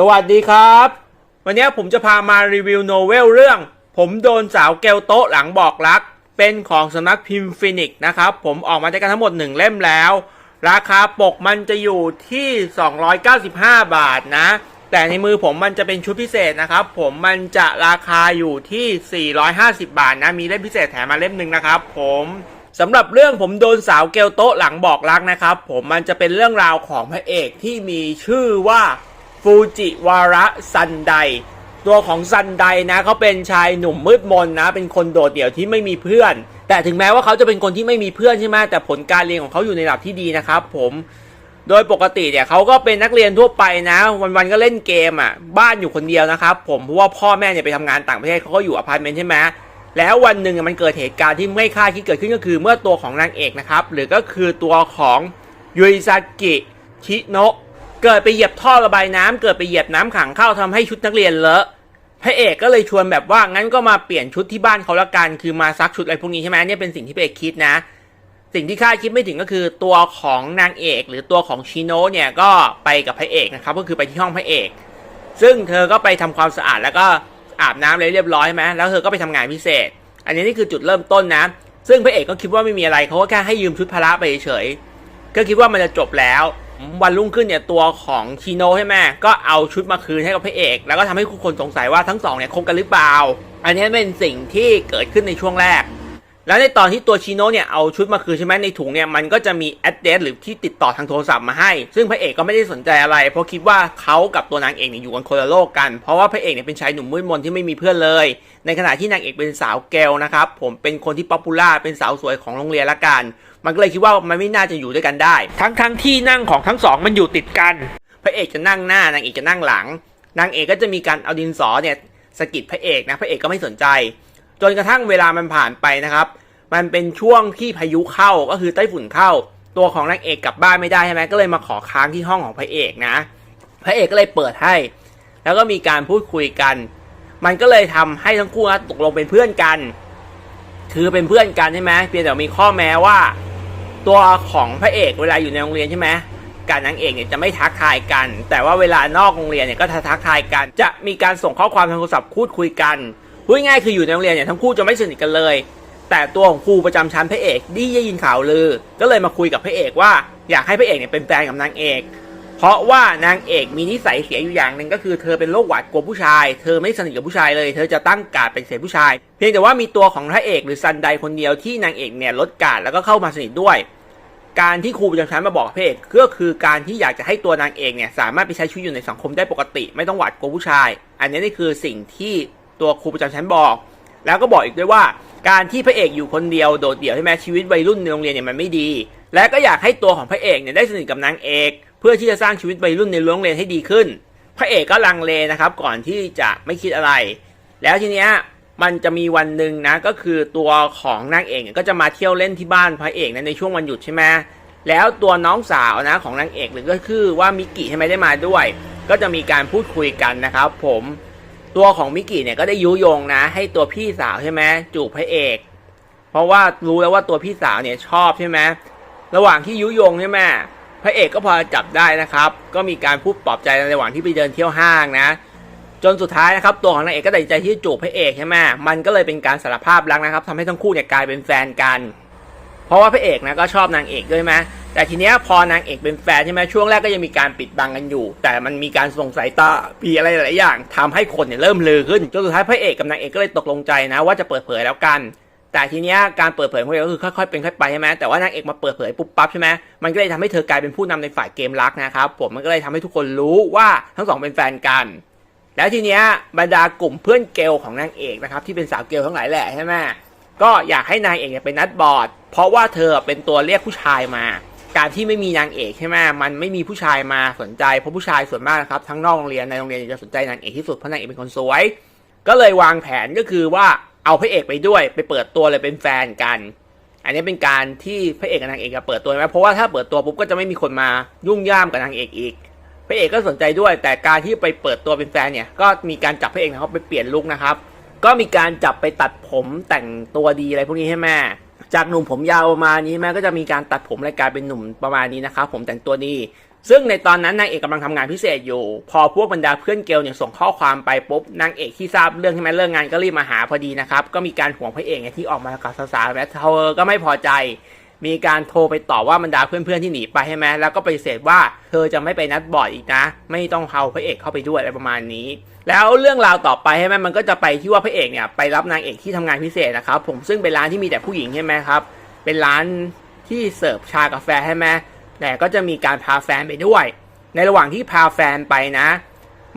สวัสดีครับ วันนี้ผมจะพามารีวิวโนเวลเรื่อง ผมโดนสาวเกลโต๊ะหลังบอกรัก เป็นของสำนักพิมพ์ฟินิกนะครับ ผมออกมาได้กันทั้งหมด 1 เล่มแล้ว ราคาปกมันจะอยู่ที่ 295 บาทนะ แต่ในมือผมมันจะเป็นชุดพิเศษนะครับ ผมมันจะราคาอยู่ที่ 450 บาทนะ มีเล่มพิเศษแถมมาเล่มหนึ่งนะครับ ผมสำหรับเรื่องผมโดนสาวเกลโต๊ะหลังบอกรักนะครับ ผมมันจะเป็นเรื่องราวของพระเอกที่มีชื่อว่า ฟูจิวาระซันไดตัวของซันไดนะเขาเป็นชายหนุ่มมืดมนนะ เป็นคนโดดเดี่ยวที่ไม่มีเพื่อน แต่ถึงแม้ว่าเขาจะเป็นคนที่ไม่มีเพื่อนใช่ไหมแต่ผลการเรียนของเขาอยู่ในระดับที่ดีนะครับ ผมโดยปกติเนี่ยเขาก็เป็นนักเรียนทั่วไปนะ วันๆก็เล่นเกมอะบ้านอยู่คนเดียวนะครับผมเพราะว่าพ่อแม่เนี่ยไปทำงานต่างประเทศเขาก็อยู่อพาร์ตเมนต์ใช่ไหมแล้ววันหนึ่งมันเกิดเหตุการณ์ที่ไม่คาดคิดเกิดขึ้นก็คือเมื่อตัวของนางเอกนะครับหรือก็คือตัวของยุยซากิชิโนะ เกิดไปเหยียบท่อระบายน้ำเกิดไปเหยียบน้ำขังเข้าทำให้ชุดนักเรียนเลอะพระเอกก็เลยชวนแบบว่างั้นก็มาเปลี่ยนชุดที่บ้านเขาละกันคือมาซักชุดอะไรพวกนี้ใช่ไหมเนี่ยเป็นสิ่งที่พระเอกคิดนะ สิ่งที่คาคิดไม่ถึงก็คือตัวของนางเอก หรือตัวของชิโนะเนี่ยก็ไปกับพระเอกนะครับก็คือไปที่ห้องพระเอก ซึ่งเธอก็ไปทำความสะอาดแล้วก็อาบน้ำเลยเรียบร้อยใช่ไหมแล้วเธอก็ไปทำงานพิเศษ อันนี้นี่คือจุดเริ่มต้นนะ ซึ่งพระเอกก็คิดว่าไม่มีอะไรเขาก็แค่ให้ยืมชุดพละไปเฉยก็คิดว่ามันจะจบแล้ว วันรุ่งขึ้นเนี่ยตัวของชิโนใช่ไหมก็เอาชุดมาคืนให้กับพระเอก แล้วก็ทำให้ทุกคนสงสัยว่าทั้งสองเนี่ยคบกันหรือเปล่า อันนี้เป็นสิ่งที่เกิดขึ้นในช่วงแรก แล้วในตอนที่ตัวชิโนเนี่ยเอาชุดมาคืนใช่ไหมในถุงเนี่ยมันก็จะมีแอดเดสหรือที่ติดต่อทางโทรศัพท์มาให้ ซึ่งพระเอกก็ไม่ได้สนใจอะไร เพราะคิดว่าเขากับตัวนางเอกเนี่ยอยู่กันคนละโลกกัน เพราะว่าพระเอกเนี่ยเป็นชายหนุ่มมืดมนที่ไม่มีเพื่อนเลย ในขณะที่นางเอกเป็นสาวเกลนะครับผมเป็นคนที่ป๊อปปูล่าเป็นสาวสวยของโรงเรียนละกัน มันก็เลยคิดว่ามันไม่น่าจะอยู่ด้วยกันได้ ทั้งทั้งที่นั่งของทั้งสองมันอยู่ติดกัน พระเอกจะนั่งหน้านางเอกจะนั่งหลัง นางเอกก็จะมีการเอาดินสอเนี่ยสะกิดพระเอกนะ พระเอกก็ไม่สนใจ จนกระทั่งเวลามันผ่านไปนะครับ มันเป็นช่วงที่พายุเข้าก็คือไต้ฝุ่นเข้า ตัวของนางเอกกลับบ้านไม่ได้ใช่ไหมก็เลยมาขอค้างที่ห้องของพระเอกนะ พระเอกก็เลยเปิดให้ แล้วก็มีการพูดคุยกัน มันก็เลยทำให้ทั้งคู่นะตกลงเป็นเพื่อนกัน คือเป็นเพื่อนกันใช่ไหมเพียงแต่มีข้อแม้ว่า ตัวของพระเอกเวลาอยู่ในโรงเรียนใช่ไหมการนางเอกเนี่ยจะไม่ทักทายกัน แต่ว่าเวลานอกโรงเรียนเนี่ยก็ทักทายกัน จะมีการส่งข้อความทางโทรศัพท์พูดคุยกันพูดง่ายๆคืออยู่ในโรงเรียนเนี่ยทั้งคู่จะไม่สนิทกันเลย แต่ตัวของครูประจำชั้นพระเอกดีได้ยินข่าวลือ ก็เลยมาคุยกับพระเอกว่าอยากให้พระเอกเนี่ยเป็นแฟนกับนางเอก เพราะว่านางเอกมีนิสัยเสียอยู่อย่างหนึ่งก็คือเธอเป็นโรคหวาดกลัวผู้ชาย เธอไม่สนิทกับผู้ชายเลย เธอจะตั้งการดเป็นเสียผู้ชาย เพียงแต่ว่ามีตัวของพระเอกหรือซันไดคนเดียวที่นางเอกเนี่ยลดการแล้วก็เข้ามาสนิทด้วย การที่ครูประจำชั้นมาบอกพระเอกก็คือการที่อยากจะให้ตัวนางเอกเนี่ยสามารถไปใช้ชีวิตอยู่ในสังคมได้ปกติ ไม่ต้องหวาดกลัวผู้ชาย อันนี้นี่คือสิ่งที่ตัวครูประจำชั้นบอก แล้วก็บอกอีกด้วยว่า การที่พระเอกอยู่คนเดียวโดดเดี่ยวใช่ไหมชีวิตวัยรุ่นในโรงเรียนเนี่ยมันไม่ดี และก็อยากให้ตัวของพระเอกเนี่ยได้สนิทกับนางเอก เพื่อที่จะสร้างชีวิตวัยรุ่นในโรงเรียนให้ดีขึ้น พระเอกก็ลังเลนะครับ ก่อนที่จะไม่คิดอะไร แล้วทีเนี้ยมันจะมีวันหนึ่งนะก็คือตัวของนางเอกเนี่ยก็จะมาเที่ยวเล่นที่บ้านพระเอกนะในช่วงวันหยุดใช่ไหมแล้วตัวน้องสาวนะของนางเอกหรือก็คือว่ามิกิใช่ไหมได้มาด้วย ก็จะมีการพูดคุยกันนะครับ ผมตัวของมิกิเนี่ยก็ได้ยุยงนะ ให้ตัวพี่สาวใช่ไหมจูบพระเอก เพราะว่ารู้แล้วว่าตัวพี่สาวเนี่ยชอบใช่ไหมระหว่างที่ยุยงใช่ไหม ระเอกก็พอจับได้นะครับ ก็มีการพูดปลอบใจในระหว่างที่ไปเดินเที่ยวห้างนะ จนสุดท้ายนะครับตัวของนางเอกก็ตัดสินใจที่จะจูบพระเอกใช่ไหมมันก็เลยเป็นการสารภาพรักนะครับทำให้ทั้งคู่เนี่ยกลายเป็นแฟนกัน เพราะว่าพระเอกนะก็ชอบนางเอกด้วยไหมแต่ทีเนี้ยพอนางเอกเป็นแฟนใช่ไหมช่วงแรกก็ยังมีการปิดบังกันอยู่ แต่มันมีการส่งสายตาปีอะไรหลายอย่างทำให้คนเนี่ยเริ่มลือขึ้นจนสุดท้ายพระเอกกับนางเอกก็เลยตกลงใจนะ ว่าจะเปิดเผยแล้วกัน แต่ทีเนี้ยการเปิดเผยของเขาก็คือค่อยๆเป็นค่อยไปใช่ไหมแต่ว่านางเอกมาเปิดเผยปุ๊บปั๊บใช่ไหมมันก็เลยทำให้เธอกลายเป็นผู้นำในฝ่ายเกมรักนะครับผมมันก็เลยทำให้ทุกคนรู้ว่าทั้งสองเป็นแฟนกัน แล้วทีเนี้ยบรรดากลุ่มเพื่อนเกลของนางเอกนะครับที่เป็นสาวเกลทั้งหลายแหละใช่ไหมก็อยากให้นางเอกเนี่ยเป็นนัดบอร์ดเพราะว่าเธอเป็นตัวเรียกผู้ชายมา การที่ไม่มีนางเอกใช่ไหมมันไม่มีผู้ชายมาสนใจเพราะผู้ชายส่วนมากนะครับทั้งนอกโรงเรียนในโรงเรียนจะสนใจนางเอกที่สุดเพราะนางเอกเป็นคนสวย ก็เลยวางแผนก็คือว่า เอาพระเอกไปด้วยไปเปิดตัวเลยเป็นแฟนกัน อันนี้เป็นการที่พระเอกกับนางเอกจะเปิดตัวไหมเพราะว่าถ้าเปิดตัวปุ๊บก็จะไม่มีคนมายุ่งย่ามกับนางเอกอีกพระเอกก็สนใจด้วย แต่การที่ไปเปิดตัวเป็นแฟนเนี่ยก็มีการจับพระเอกนะครับไปเปลี่ยนลุคนะครับ ก็มีการจับไปตัดผมแต่งตัวดีอะไรพวกนี้ให้แม่จากหนุ่มผมยาวประมาณนี้แม่ก็จะมีการตัดผมรายการเป็นหนุ่มประมาณนี้นะครับผมแต่งตัวดี ซึ่งในตอนนั้นนางเอกกำลังทำงานพิเศษอยู่ พอพวกบรรดาเพื่อนเกลเนี่ยส่งข้อความไปปุ๊บนางเอกที่ทราบเรื่องที่แม่เลิกงานก็รีบมาหาพอดีนะครับ ก็มีการห่วงพระเอกที่ออกมากับสาวๆและเธอก็ไม่พอใจ มีการโทรไปต่อว่าบรรดาเพื่อนๆที่หนีไปใช่ไหมแล้วก็ปฏิเสธว่าเธอจะไม่ไปนัดบอร์ดอีกนะ ไม่ต้องเอาพระเอกเข้าไปด้วยอะไรประมาณนี้ แล้วเรื่องราวต่อไปใช่ไหมมันก็จะไปที่ว่าพระเอกเนี่ยไปรับนางเอกที่ทำงานพิเศษนะครับผมซึ่งเป็นร้านที่มีแต่ผู้หญิงใช่ไหมครับเป็นร้านที่เสิร์ฟชากาแฟใช่ไหม แต่ก็จะมีการพาแฟนไปด้วย ในระหว่างที่พาแฟนไปนะ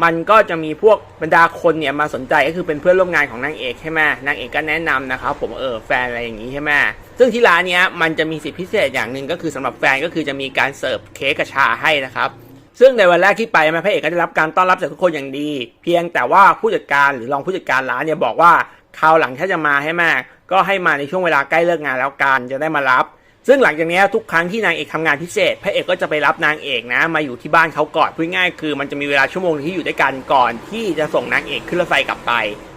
มันก็จะมีพวกบรรดาคนเนี่ยมาสนใจก็คือเป็นเพื่อนร่วมงานของนางเอกใช่ไหมนางเอกก็แนะนำนะครับผมเออแฟนอะไรอย่างนี้ใช่ไหมซึ่งที่ร้านเนี้ยมันจะมีสิทธิพิเศษอย่างหนึ่งก็คือสำหรับแฟนก็คือจะมีการเสิร์ฟเค้กกระชาให้นะครับซึ่งในวันแรกที่ไปมาพระเอกก็ได้รับการต้อนรับจากทุกคนอย่างดี เพียงแต่ว่าผู้จัดการหรือรองผู้จัดการร้านเนี่ยบอกว่าคราวหลังถ้าจะมาให้มาก ก็ให้มาในช่วงเวลาใกล้เลิกงานแล้วกันจะได้มารับ ซึ่งหลังจากนี้ทุกครั้งที่นางเอกทำงานพิเศษ พระเอกก็จะไปรับนางเอกนะ มาอยู่ที่บ้านเขาก่อนพูดง่ายคือมันจะมีเวลาชั่วโมงที่อยู่ด้วยกันก่อนที่จะส่งนางเอกขึ้นรถไฟกลับไป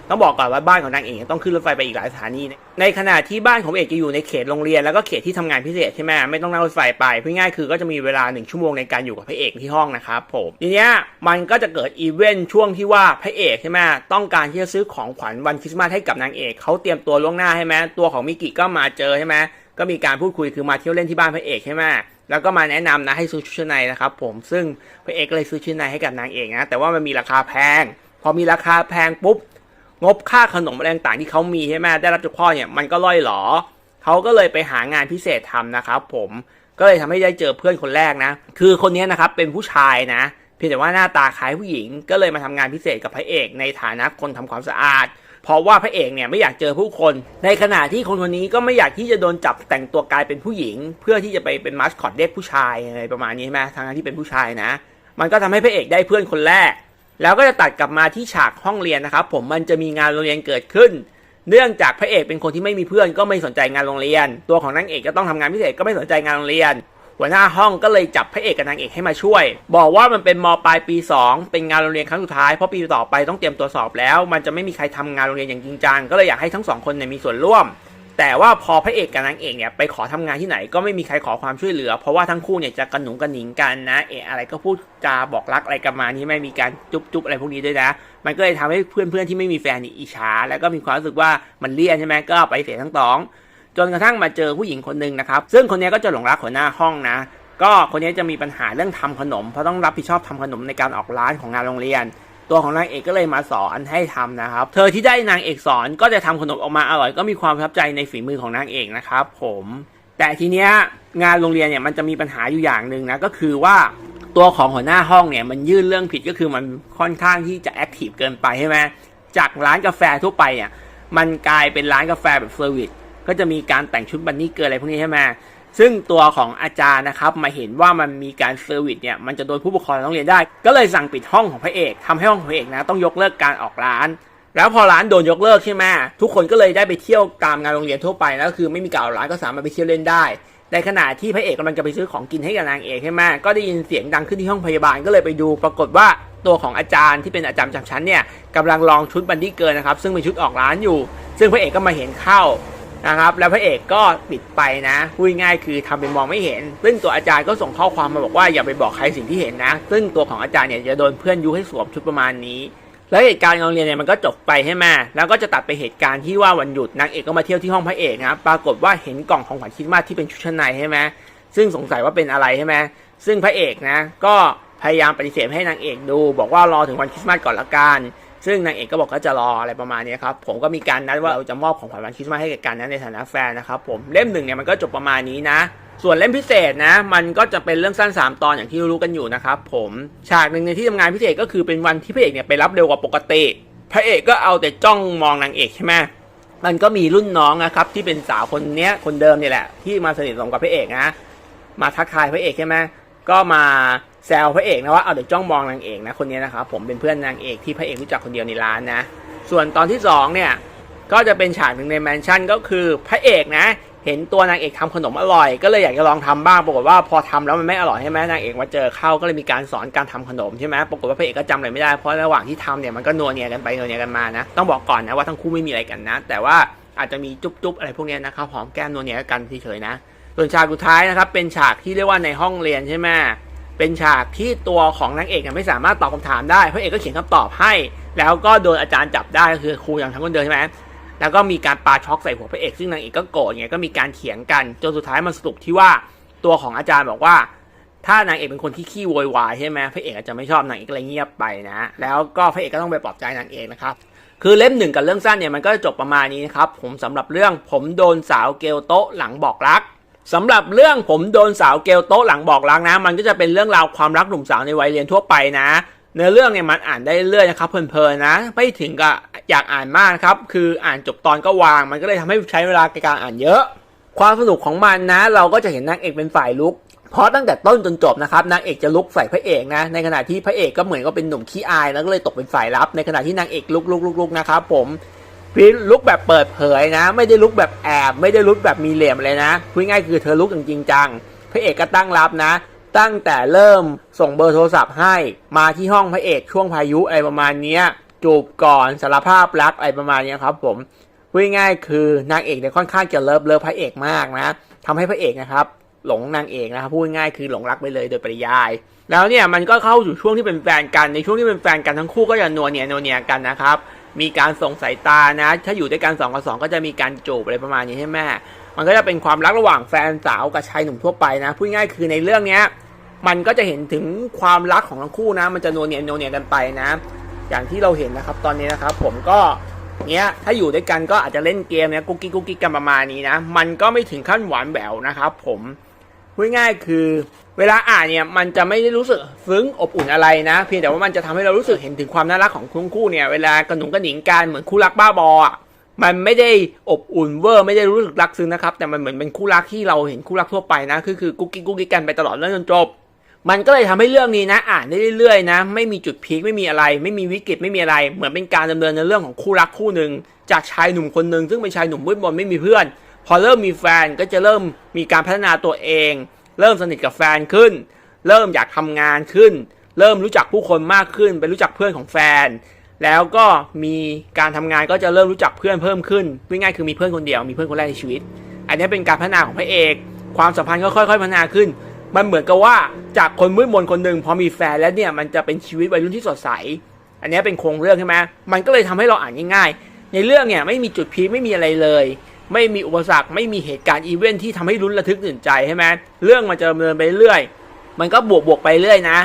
ต้องบอกก่อนว่าบ้านของนางเอกต้องขึ้นรถไฟไปอีกหลายสถานี ในขณะที่บ้านของเอกจะอยู่ในเขตโรงเรียนแล้วก็เขตที่ทำงานพิเศษใช่ไหมไม่ต้องนั่งรถไฟไปพูดง่ายคือก็จะมีเวลาหนึ่งชั่วโมงในการอยู่กับพระเอกที่ห้องนะครับผมทีเนี้ยมันก็จะเกิดอีเวนต์ช่วงที่ว่าพระเอกใช่ไหมต้องการที่จะซื้อของขวัญวันคริสต์มาสให้กับนางเอกเขาเตรียมตัวล่วงหน้าใช่ไหมตัวของมิกิก็มาเจอใช่ไหม ก็มีการพูดคุยคือมาเที่ยวเล่นที่บ้านพระเอกใช่ไหมแล้วก็มาแนะนำนะให้ซื้อชุดชั้นในนะครับผมซึ่งพระเอกก็เลยซื้อชุดชั้นในให้กับนางเอกนะแต่ว่ามันมีราคาแพง พอมีราคาแพงปุ๊บงบค่าขนมอะไรต่างๆที่เขามีใช่ไหมได้รับจากพ่อเนี่ยมันก็ล่อยหลอเขาก็เลยไปหางานพิเศษทำนะครับผมก็เลยทำให้ได้เจอเพื่อนคนแรกนะ คือคนนี้นะครับเป็นผู้ชายนะ เพียงแต่ว่าหน้าตาคล้ายผู้หญิง ก็เลยมาทำงานพิเศษกับพระเอกในฐานะคนทำความสะอาด เพราะว่าพระเอกเนี่ยไม่อยากเจอผู้คน ในขณะที่คนคนนี้ก็ไม่อยากที่จะโดนจับแต่งตัวกลายเป็นผู้หญิง เพื่อที่จะไปเป็นมาสคอตเด็กผู้ชายอะไรประมาณนี้ใช่ไหมทางที่เป็นผู้ชายนะ มันก็ทำให้พระเอกได้เพื่อนคนแรก แล้วก็จะตัดกลับมาที่ฉากห้องเรียนนะครับผมมันจะมีงานโรงเรียนเกิดขึ้น เนื่องจากพระเอกเป็นคนที่ไม่มีเพื่อนก็ไม่สนใจงานโรงเรียน ตัวของนางเอกก็ต้องทำงานพิเศษก็ไม่สนใจงานโรงเรียน หัวหน้าห้องก็เลยจับพระเอกกับนางเอกให้มาช่วย บอกว่ามันเป็นมปลายปี 2 เป็นงานโรงเรียนครั้งสุดท้ายเพราะปีต่อไปต้องเตรียมตัวสอบแล้ว มันจะไม่มีใครทำงานโรงเรียนอย่างจริงจังก็เลยอยากให้ทั้งสองคนเนี่ยมีส่วนร่วม แต่ว่าพอพระเอกกับนางเอกเนี่ยไปขอทำงานที่ไหนก็ไม่มีใครขอความช่วยเหลือ เพราะว่าทั้งคู่เนี่ยจะกระหนุงกระหนิงกันนะ เอะอะไรก็พูดจาบอกรักอะไรกันมานี่ไม่มีการจุ๊บจุ๊บอะไรพวกนี้ด้วยนะ มันก็เลยทำให้เพื่อนๆที่ไม่มีแฟนนี่อิจฉาแล้วก็มีความรู้สึกว่ามันเลี่ยนใช่ไหมก็ไปเสียทั้งสอง จนกระทั่งมาเจอผู้หญิงคนหนึ่งนะครับ ซึ่งคนนี้ก็จะหลงรักหัวหน้าห้องนะ ก็คนนี้จะมีปัญหาเรื่องทำขนม เพราะต้องรับผิดชอบทำขนมในการออกร้านของงานโรงเรียน ตัวของนางเอกก็เลยมาสอนให้ทำนะครับ เธอที่ได้นางเอกสอนก็จะทำขนมออกมาอร่อย ก็มีความประทับใจในฝีมือของนางเอกนะครับผมแต่ทีเนี้ยงานโรงเรียนเนี่ยมันจะมีปัญหาอยู่อย่างหนึ่งนะก็คือว่าตัวของหัวหน้าห้องเนี่ยมันยื่นเรื่องผิดก็คือมันค่อนข้างที่จะแอคทีฟเกินไปใช่ไหมจากร้านกาแฟทั่วไปเนี่ยมันกลายเป็นร้านกาแฟแบบเซอร์วิส ก็จะมีการแต่งชุดบันนี่เกินอะไรพวกนี้ใช่ไหมซึ่งตัวของอาจารย์นะครับมาเห็นว่ามันมีการเซอร์วิสเนี่ยมันจะโดนผู้ปกครองต้องเรียนได้ ก็เลยสั่งปิดห้องของพระเอกทำให้ห้องของพระเอกนะต้องยกเลิกการออกร้าน แล้วพอร้านโดนยกเลิกใช่ไหมทุกคนก็เลยได้ไปเที่ยวตามงานโรงเรียนทั่วไปแล้วคือไม่มีการออกร้านก็สามารถไปเที่ยวเล่นได้ในขณะที่พระเอกกำลังจะไปซื้อของกินให้กับนางเอกใช่ไหมก็ได้ยินเสียงดังขึ้นที่ห้องพยาบาลก็เลยไปดู ปรากฏว่าตัวของอาจารย์ที่เป็นอาจารย์ประจำชั้นเนี่ยกำลังลองชุดบันดี้เกินนะครับซึ่งเป็นชุดออกร้านอยู่ ซึ่งพระเอกก็มาเห็นเข้า นะครับแล้วพระเอกก็ปิดไปนะพูดง่ายคือทำเป็นมองไม่เห็น ซึ่งตัวอาจารย์ก็ส่งข้อความมาบอกว่าอย่าไปบอกใครสิ่งที่เห็นนะ ซึ่งตัวของอาจารย์เนี่ยจะโดนเพื่อนยุให้สวมชุดประมาณนี้แล้วเหตุการณ์โรงเรียนเนี่ยมันก็จบไปใช่ไหมแล้วก็จะตัดไปเหตุการณ์ที่ว่าวันหยุดนางเอกก็มาเที่ยวที่ห้องพระเอกนะปรากฏว่าเห็นกล่องของขวัญคริสต์มาสที่เป็นชุดชั้นในใช่ไหมซึ่งสงสัยว่าเป็นอะไรใช่ไหมซึ่งพระเอกนะ ก็พยายามปฏิเสธให้นางเอกดู บอกว่ารอถึงวันคริสต์มาสก่อนละกัน ซึ่งนางเอกก็บอกก็จะรออะไรประมาณนี้ครับผมก็มีการนัดว่าเราจะมอบของขวัญวันคริสต์มาสให้กับกันนะในฐานะแฟนนะครับผมเล่มหนึ่งเนี่ยมันก็จบประมาณนี้นะ ส่วนเล่มพิเศษนะ มันก็จะเป็นเรื่องสั้น 3 ตอนอย่างที่รู้กันอยู่นะครับผมฉากหนึ่งในที่ทำงานพิเศษก็คือเป็นวันที่พระเอกเนี่ยไปรับเร็วกว่าปกติ พระเอกก็เอาแต่จ้องมองนางเอกใช่ไหมมันก็มีรุ่นน้องนะครับที่เป็นสาวคนเนี้ยคนเดิมเนี่ยแหละที่มาสนิทสนมกับพระเอกนะมาทักทายพระเอกใช่ไหมก็มา แซวพระเอกนะว่าเอาเดี๋ยวจ้องมองนางเอกนะคนนี้นะครับผมเป็นเพื่อนนางเอกที่พระเอกรู้จักคนเดียวในร้านนะ ส่วนตอนที่สองเนี่ยก็จะเป็นฉากหนึ่งในแมนชั่นก็คือพระเอกนะ เห็นตัวนางเอกทำขนมอร่อย ก็เลยอยากจะลองทำบ้างปรากฏว่าพอทำแล้วมันไม่อร่อยใช่ไหมนางเอกมาเจอเข้าก็เลยมีการสอนการทำขนมใช่ไหมปรากฏว่าพระเอกก็จำอะไรไม่ได้เพราะระหว่างที่ทำเนี่ยมันก็นัวเนียกันไปนัวเนียกันมานะต้องบอกก่อนนะว่าทั้งคู่ไม่มีอะไรกันนะ แต่ว่าอาจจะมีจุ๊บๆอะไรพวกนี้นะครับหอมแก้มนัวเนียกันเฉยๆนะส่วนฉากสุดท้ายนะครับเป็นฉากที่เรียกว่าในห้องเรียนใช่ไหม เป็นฉากที่ตัวของนางเอกเนี่ยไม่สามารถตอบคำถามได้พระเอกก็เขียนคำตอบให้ แล้วก็โดนอาจารย์จับได้ก็คือครูอย่างทั้งคนเดินใช่ไหมแล้วก็มีการปาช็อกใส่หัวพระเอกซึ่งนางเอกก็โกรธไงก็มีการเถียงกันจนสุดท้ายมันสรุปที่ว่าตัวของอาจารย์บอกว่า ถ้านางเอกเป็นคนที่ขี้โวยวายใช่ไหมพระเอกอาจจะไม่ชอบนางเอกเลยเงียบไปนะแล้วก็พระเอกก็ต้องไปปลอบใจนางเอกนะครับคือเล่มหนึ่งกับเรื่องสั้นเนี่ยมันก็จบประมาณนี้นะครับผมสำหรับเรื่องผมโดนสาวเกลโตะหลังบอกรัก สำหรับเรื่องผมโดนสาวเกลโต๊ะหลังบอกรักนะ มันก็จะเป็นเรื่องราวความรักหนุ่มสาวในวัยเรียนทั่วไปนะเนื้อเรื่องเนี่ยมันอ่านได้เรื่อยนะครับเพลินๆนะ ไม่ถึงกับอยากอ่านมากครับคืออ่านจบตอนก็วาง มันก็เลยทำให้ใช้เวลาในการอ่านเยอะ ความสนุกของมันนะ เราก็จะเห็นนางเอกเป็นฝ่ายลุก เพราะตั้งแต่ต้นจนจบนะครับนางเอกจะลุกใส่พระเอกนะ ในขณะที่พระเอกก็เหมือนก็เป็นหนุ่มขี้อายแล้วก็เลยตกเป็นฝ่ายรับ ในขณะที่นางเอกลุกลุกลุกลุกนะครับผม พี่ลุกแบบเปิดเผยนะ ไม่ได้ลุกแบบแอบ ไม่ได้ลุกแบบมีเหลี่ยมเลยนะพูดง่ายคือเธอลุกอย่างจริงจังพระเอกก็ตั้งรับนะ ตั้งแต่เริ่มส่งเบอร์โทรศัพท์ให้ มาที่ห้องพระเอกช่วงพายุอะไรประมาณนี้จูบก่อนสารภาพรักอะไรประมาณนี้ครับผมพูดง่ายคือนางเอกเนี่ยค่อนข้างจะเลิฟเลิฟพระเอกมากนะทำให้พระเอกนะครับหลงนางเอกนะครับพูดง่ายคือหลงรักไปเลยโดยปริยาย แล้วเนี่ยมันก็เข้าสู่ช่วงที่เป็นแฟนกันในช่วงที่เป็นแฟนกันทั้งคู่ก็จะนัวเนียนัวเนียกันนะครับ มีการส่งสายตานะ ถ้าอยู่ด้วยกันสองกับสองก็จะมีการจูบอะไรประมาณนี้ใช่ไหมมันก็จะเป็นความรักระหว่างแฟนสาวกับชายหนุ่มทั่วไปนะพูดง่ายคือในเรื่องเนี้ยมันก็จะเห็นถึงความรักของทั้งคู่นะ มันจะโนเนียนัวเนียกันไปนะ อย่างที่เราเห็นนะครับตอนนี้นะครับ ผมก็เนี้ยถ้าอยู่ด้วยกันก็อาจจะเล่นเกมเนี้ยกุ๊กกิ๊กกุ๊กกิ๊กกันประมาณนี้นะ มันก็ไม่ถึงขั้นหวานแหววนะครับผม พูดง่ายคือ เวลาอ่านเนี่ยมันจะไม่ได้รู้สึกซึ้งอบอุ่นอะไรนะ เพียงแต่ว่ามันจะทำให้เรารู้สึกเห็นถึงความน่ารักของคู่คู่เนี่ยเวลากระหนุงกระหนิงกันเหมือนคู่รักบ้าบออะมันไม่ได้อบอุ่นเวอร์ไม่ได้รู้สึกรักซึ้งนะครับ แต่มันเหมือนเป็นคู่รักที่เราเห็นคู่รักทั่วไปนะคือคือกุ๊กกิ๊กกุ๊กกิ๊กกันไปตลอดเรื่องจนจบ มันก็เลยทำให้เรื่องนี้นะ อ่านได้เรื่อยๆนะ ไม่มีจุดพีคไม่มีอะไร ไม่มีวิกฤตไม่มีอะไร เหมือนเป็นการดำเนินในเรื่องของคู่รักคู่หนึ่งจากชายหนุ่มคนหนึ่งซึ่งเป็นชายหนุ่มมืดมนไม่มีเพื่อน พอเริ่มมีแฟนก็จะเริ่มมีการพัฒนาตัวเอง เริ่มสนิทกับแฟนขึ้น เริ่มอยากทำงานขึ้น เริ่มรู้จักผู้คนมากขึ้น ไปรู้จักเพื่อนของแฟน แล้วก็มีการทำงานก็จะเริ่มรู้จักเพื่อนเพิ่มขึ้นง่ายๆคือมีเพื่อนคนเดียวมีเพื่อนคนแรกในชีวิต อันนี้เป็นการพัฒนาของพระเอก ความสัมพันธ์ก็ค่อย ๆ พัฒนาขึ้น มันเหมือนกับว่าจากคนมืดมนคนหนึ่งพอมีแฟนแล้วเนี่ยมันจะเป็นชีวิตวัยรุ่นที่สดใส อันนี้เป็นโครงเรื่องใช่ไหมมันก็เลยทำให้เราอ่านง่ายๆ ในเรื่องเนี่ยไม่มีจุดพีไม่มีอะไรเลย ไม่มีอุปสรรคไม่มีเหตุการณ์อีเวนท์ที่ทำให้ลุ้นระทึกตื่นใจใช่ไหมเรื่องมันจะดำเนินไปเรื่อย มันก็บวกบวกๆไปเรื่อยนะ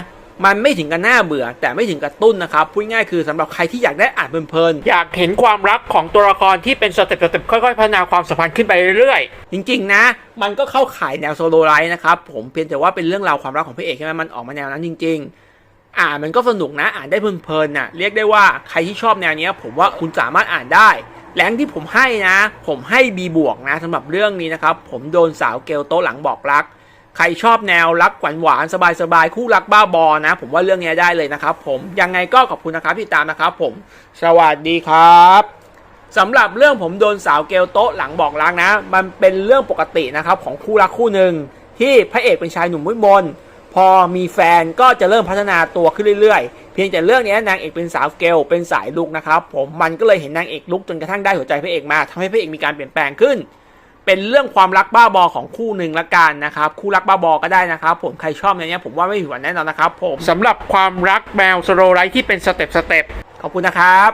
มันไม่ถึงกับน่าเบื่อ แต่ไม่ถึงกับตุ้นนะครับพูดง่ายๆคือสำหรับใครที่อยากได้อ่านเพลินๆอยากเห็นความรักของตัวละครที่เป็นสเต็ปสเต็ปค่อยๆพัฒนาความสัมพันธ์ขึ้นไปเรื่อยๆ จริง ๆ นะ มันก็เข้าข่ายแนวโซโลไลท์นะครับผมเพียงแต่ว่าเป็นเรื่องราวความรักของพระเอกใช่ไหมมันออกมาแนวนั้นจริงๆอ่านมันก็สนุกนะอ่านได้เพลินๆน่ะเรียกได้ว่าใครที่ชอบแนวเนี้ยผมว่าคุณสามารถอ่านได้ แรงที่ผมให้นะ ผมให้ B บวกนะสำหรับเรื่องนี้นะครับ ผมโดนสาวเกลโตะหลังบอกรัก ใครชอบแนวรักหวานหวานๆสบายๆคู่รักบ้าบอนะ ผมว่าเรื่องนี้ได้เลยนะครับ ผมยังไงก็ขอบคุณนะครับที่ตามนะครับ ผม สวัสดีครับสำหรับเรื่องผมโดนสาวเกลโต๊ะหลังบอกรักนะ มันเป็นเรื่องปกตินะครับของคู่รักคู่หนึ่งที่พระเอกเป็นชายหนุ่มมืดมน พอมีแฟนก็จะเริ่มพัฒนาตัวขึ้นเรื่อยๆ เพียงแต่เรื่องนี้นางเอกเป็นสาวเกลเป็นสายลุกนะครับผมมันก็เลยเห็นนางเอกลุกจนกระทั่งได้หัวใจพระเอกมาทำให้พระเอกมีการเปลี่ยนแปลงขึ้น เป็นเรื่องความรักบ้าบอของคู่หนึ่งละกันนะครับคู่รักบ้าบอก็ได้นะครับ ผมใครชอบในเนี้ยผมว่าไม่ผิดหวังแน่นอนนะครับผมสำหรับความรักแมวสโลไลท์ที่เป็นสเต็ปสเต็ปขอบคุณนะครับ